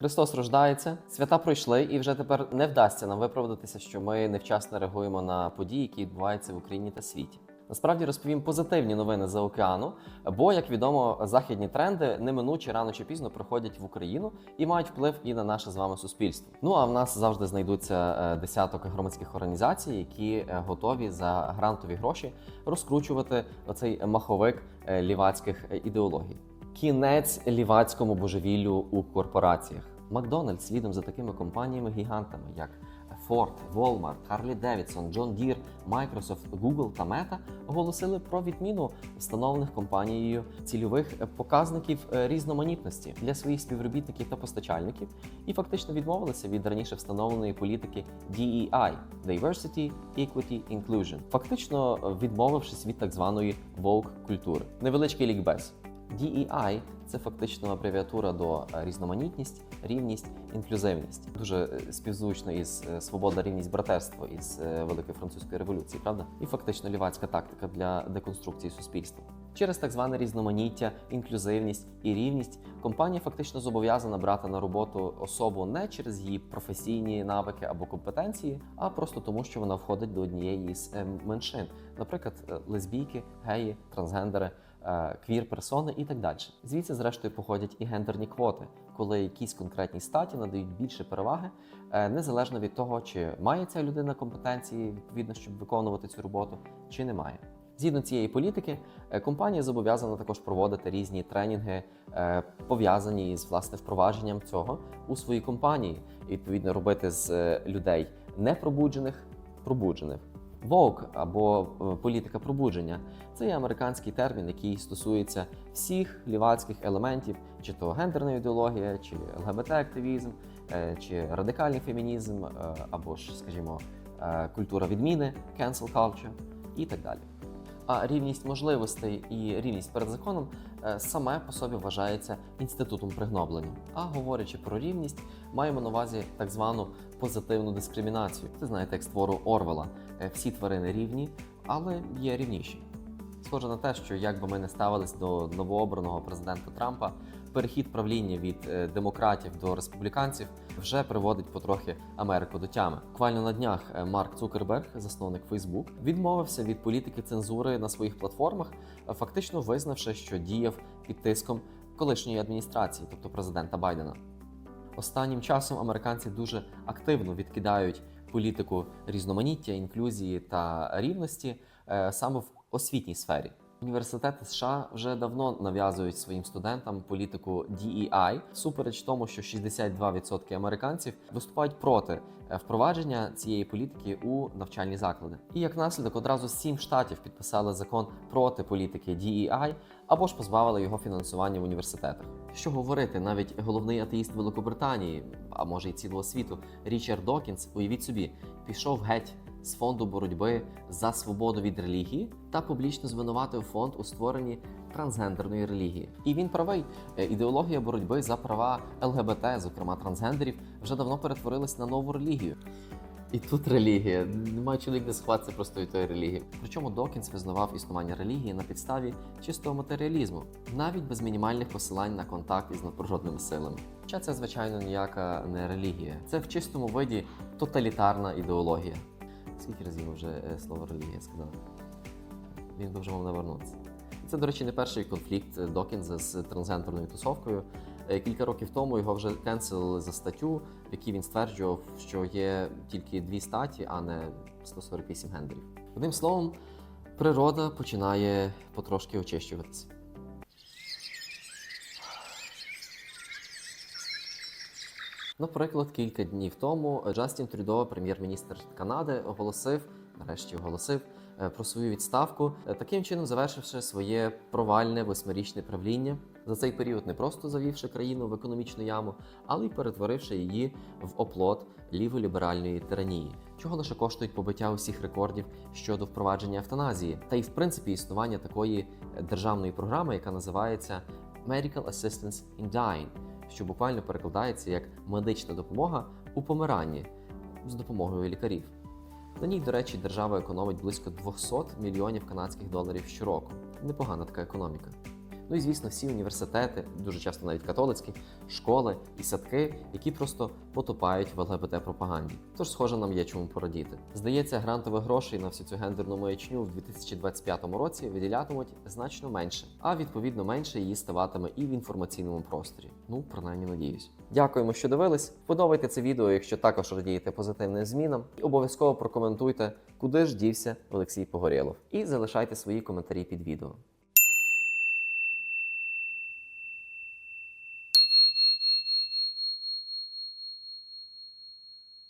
Христос рождається, свята пройшли, і вже тепер не вдасться нам виправдатися, що ми невчасно реагуємо на події, які відбуваються в Україні та світі. Насправді розповім позитивні новини за океану, бо, як відомо, західні тренди неминуче рано чи пізно приходять в Україну і мають вплив і на наше з вами суспільство. Ну а в нас завжди знайдуться е, десяток громадських організацій, які е, готові за грантові гроші розкручувати оцей маховик е, лівацьких ідеологій. Кінець лівацькому божевіллю у корпораціях. Макдональдс слідом за такими компаніями-гігантами, як Ford, Walmart, Harley Davidson, John Deere, Microsoft, Google та Meta оголосили про відміну встановлених компанією цільових показників е, різноманітності для своїх співробітників та постачальників і фактично відмовилися від раніше встановленої політики DEI – Diversity, Equity, Inclusion, фактично е, відмовившись від так званої woke культури. Невеличкий лікбез. DEI – це фактично абревіатура до е, різноманітність, рівність, інклюзивність. Дуже е, співзвучно із е, свобода, рівність, братерство із Великої французької революції, правда? І фактично лівацька тактика для деконструкції суспільства. Через так зване різноманіття, інклюзивність і рівність компанія фактично зобов'язана брати на роботу особу не через її професійні навики або компетенції, а просто тому, що вона входить до однієї з е, меншин, наприклад, лесбійки, геї, трансгендери, квір-персони і так далі. Звідси, зрештою, походять і гендерні квоти, коли якійсь конкретній статі надають більше переваги, е, незалежно від того, чи має ця людина компетенції відповідно, щоб виконувати цю роботу, чи не має. Згідно цієї політики, е, компанія зобов'язана також проводити різні тренінги, е, пов'язані з власне впровадженням цього у своїй компанії, і відповідно робити з е, людей непробуджених пробуджених. Woke або е, політика пробудження це є американський термін, який стосується всіх лівацьких елементів, чи то гендерна ідеологія, чи ЛГБТ-активізм, е, чи радикальний фемінізм, е, або ж, скажімо, культура відміни, cancel culture і так далі. А рівність можливостей і рівність перед законом е, саме по собі вважається інститутом пригноблення. А говорячи про рівність, маємо на увазі так звану позитивну дискримінацію. Це знаєте, як з твору Орвела. Е, Всі тварини рівні, але є рівніші. Схоже на те, що як би ми не ставились до новообраного президента Трампа, перехід правління від е, демократів до республіканців вже приводить потрохи Америку до тями. Буквально на днях е, Марк Цукерберг, засновник Facebook, відмовився від політики цензури на своїх платформах, е, фактично визнавши, що діяв під тиском колишньої адміністрації, тобто президента Байдена. Останнім часом американці дуже активно відкидають політику різноманіття, інклюзії та рівності саме в освітній сфері. Університети США вже давно нав'язують своїм студентам політику DEI, супереч тому, що 62% американців виступають проти е, впровадження цієї політики у навчальні заклади. І як наслідок одразу сім штатів підписали закон проти політики DEI або ж позбавили його фінансування в університетах. Що говорити, навіть головний атеїст Великобританії, а може й цілого світу, Річард Докінс, уявіть собі, пішов геть з фонду боротьби за свободу від релігії та публічно звинуватив фонд у створенні трансгендерної релігії. І він правий. Е, Ідеологія боротьби за права ЛГБТ, зокрема трансгендерів, вже давно перетворилась на нову релігію. І тут релігія. Немає чоловік не схватиться просто від тої релігії. Причому Докінс визнавав існування релігії на підставі чистого матеріалізму, навіть без мінімальних посилань на контакт із надприродними силами. Хоча це, звичайно, ніяка не релігія. Це в чистому виді тоталітарна ідеологія. Скільки разів вже е, слово релігія сказав? Він вже мав навернутися. Це, до речі, не перший конфлікт Докінза з трансгендерною тусовкою. Е, Кілька років тому його вже кенселили за статтю, в якій він стверджував, що є тільки дві статі, а не 148 гендерів. Одним словом, природа починає потрошки очищуватися. Наприклад, кілька днів тому Джастін Трюдо, прем'єр-міністр Канади, оголосив, нарешті оголосив е, про свою відставку, е, таким чином завершивши своє провальне восьмирічне правління. За цей період не просто завівши країну в економічну яму, але й перетворивши її в оплот ліволіберальної тиранії, чого лише коштують побиття усіх рекордів щодо впровадження евтаназії, та й в принципі існування такої е, державної програми, яка називається Medical Assistance in Dying, що буквально перекладається як медична допомога у помиранні з допомогою лікарів. На ній, до речі, держава економить близько 200 мільйонів канадських доларів щороку. Непогана така економіка. Ну і звісно, всі університети, дуже часто навіть католицькі, школи і садки, які просто потопають в ЛГБТ пропаганді. Тож, схоже, нам є чому порадіти. Здається, грантових грошей на всю цю гендерну маячню в 2025 році виділятимуть значно менше, а відповідно менше її ставатиме і в інформаційному просторі. Ну, принаймні надіюсь. Дякуємо, що дивились. Подобайте це відео, якщо також радієте позитивним змінам, і обов'язково прокоментуйте, куди ж дівся Олексій Погорєлов. І залишайте свої коментарі під відео.